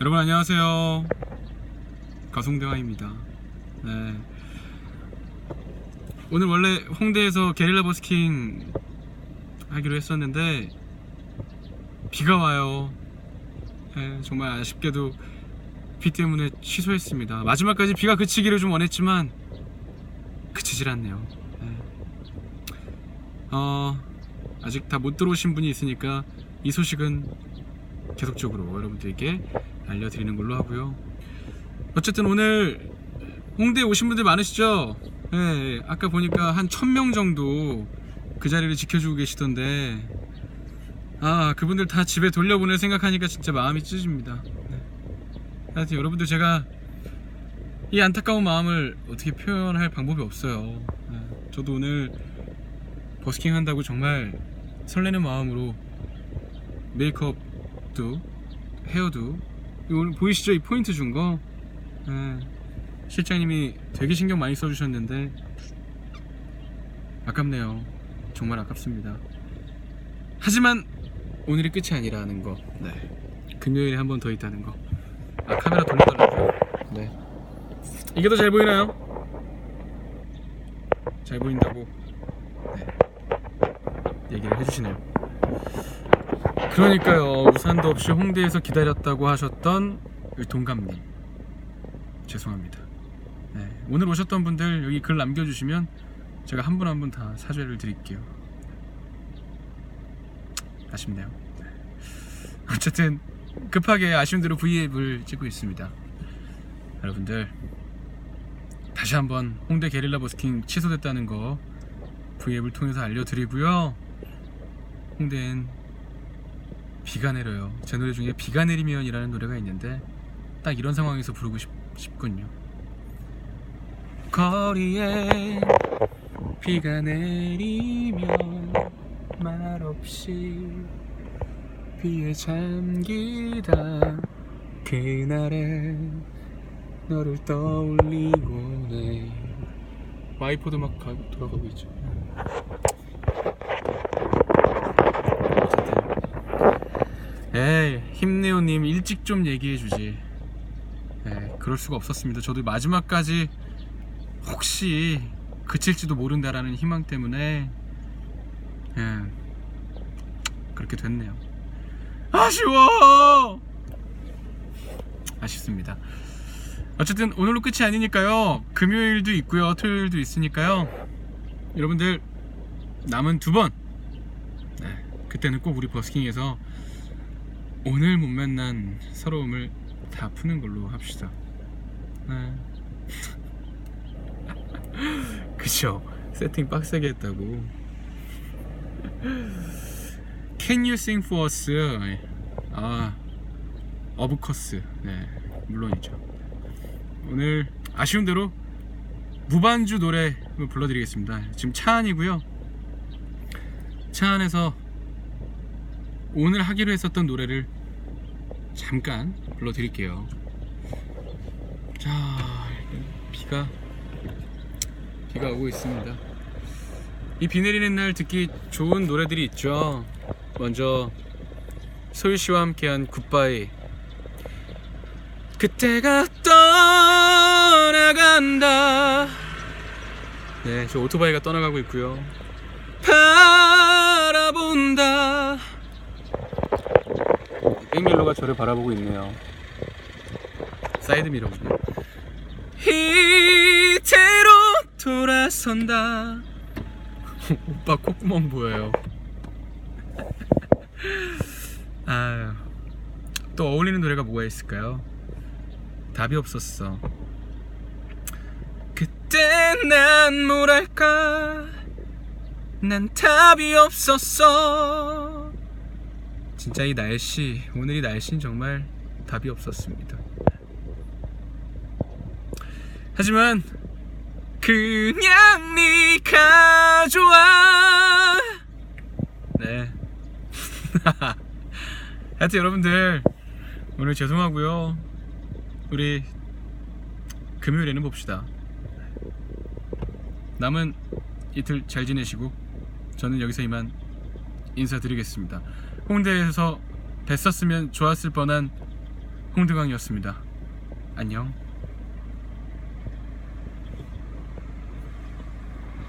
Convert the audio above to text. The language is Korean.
여러분 안녕하세요. 가송대화입니다. 네. 오늘 원래 홍대에서 게릴라 버스킹 하기로 했었는데 비가 와요. 네, 정말 아쉽게도 비 때문에 취소했습니다. 마지막까지 비가 그치기를 좀 원했지만 그치질 않네요. 네. 어, 아직 다 못 들어오신 분이 있으니까 이 소식은 계속적으로 여러분들에게 알려드리는 걸로 하고요. 어쨌든 오늘 홍대에 오신 분들 많으시죠? 네, 아까 보니까 한 1000명 정도 그 자리를 지켜주고 계시던데 아 그분들 다 집에 돌려보낼 생각하니까 진짜 마음이 찢어집니다. 네. 하여튼 여러분들 제가 이 안타까운 마음을 어떻게 표현할 방법이 없어요. 네, 저도 오늘 버스킹 한다고 정말 설레는 마음으로 메이크업 도 헤어도 이거 오늘 보이시죠 이 포인트 준 거? 네, 실장님이 되게 신경 많이 써주셨는데 아깝네요. 정말 아깝습니다. 하지만 오늘이 끝이 아니라는 거. 네. 금요일에 한 번 더 있다는 거. 아 카메라 돌려달라고요? 네. 이게 더 잘 보이나요? 잘 보인다고 네. 얘기를 해주시네요. 그러니까요 우산도 없이 홍대에서 기다렸다고 하셨던 동감님 죄송합니다. 네. 오늘 오셨던 분들 여기 글 남겨주시면 제가 한 분 한 분 다 사죄를 드릴게요. 아쉽네요. 네. 어쨌든 급하게 아쉬운 대로 V앱을 찍고 있습니다. 여러분들 다시 한번 홍대 게릴라 버스킹 취소됐다는 거 V앱을 통해서 알려드리고요. 홍대엔 비가 내려요. 제 노래 중에 비가 내리면이라는 노래가 있는데 딱 이런 상황에서 부르고 싶, 싶군요. 거리에 비가 내리면 말없이 비에 잠기다 그날에 너를 떠올리고 네 와이퍼도 막 가, 돌아가고 있죠 어쨌든 에이 힘내요님 일찍 좀 얘기해주지. 에 그럴 수가 없었습니다. 저도 마지막까지 혹시 그칠지도 모른다라는 희망 때문에 예 그렇게 됐네요. 아쉬워! 아쉽습니다. 어쨌든 오늘로 끝이 아니니까요. 금요일도 있고요. 토요일도 있으니까요. 여러분들 남은 두번. 네, 그때는 꼭 우리 버스킹에서 오늘 못 만난 서러움을 다 푸는 걸로 합시다. 네. 그쵸. 세팅 빡세게 했다고. Can you sing for us? 아 어브커스 네 물론이죠. 오늘 아쉬운 대로 무반주 노래 불러드리겠습니다. 지금 차 안이고요. 차 안에서 오늘 하기로 했었던 노래를 잠깐 불러드릴게요. 자 비가 비가 오고 있습니다. 이 비 내리는 날 듣기 좋은 노래들이 있죠. 먼저 소유 씨와 함께한 굿바이. 그때가 떠나간다. 네, 저 오토바이가 떠나가고 있고요. 바라본다 백밀러가 저를 바라보고 있네요 사이드 미러군요 이대로 돌아선다 오빠 콧구멍 보여요 아유 또 어울리는 노래가 뭐가 있을까요? 답이 없었어. 그때 난 뭐랄까, 난 답이 없었어. 진짜 이 날씨, 오늘 이 날씨는 정말 답이 없었습니다. 하지만 그냥 네가 좋아. 네. 하여튼 여러분들 오늘 죄송하고요. 우리 금요일에는 봅시다. 남은 이틀 잘 지내시고 저는 여기서 이만 인사드리겠습니다. 홍대에서 뵀었으면 좋았을 뻔한 홍대광이었습니다. 안녕.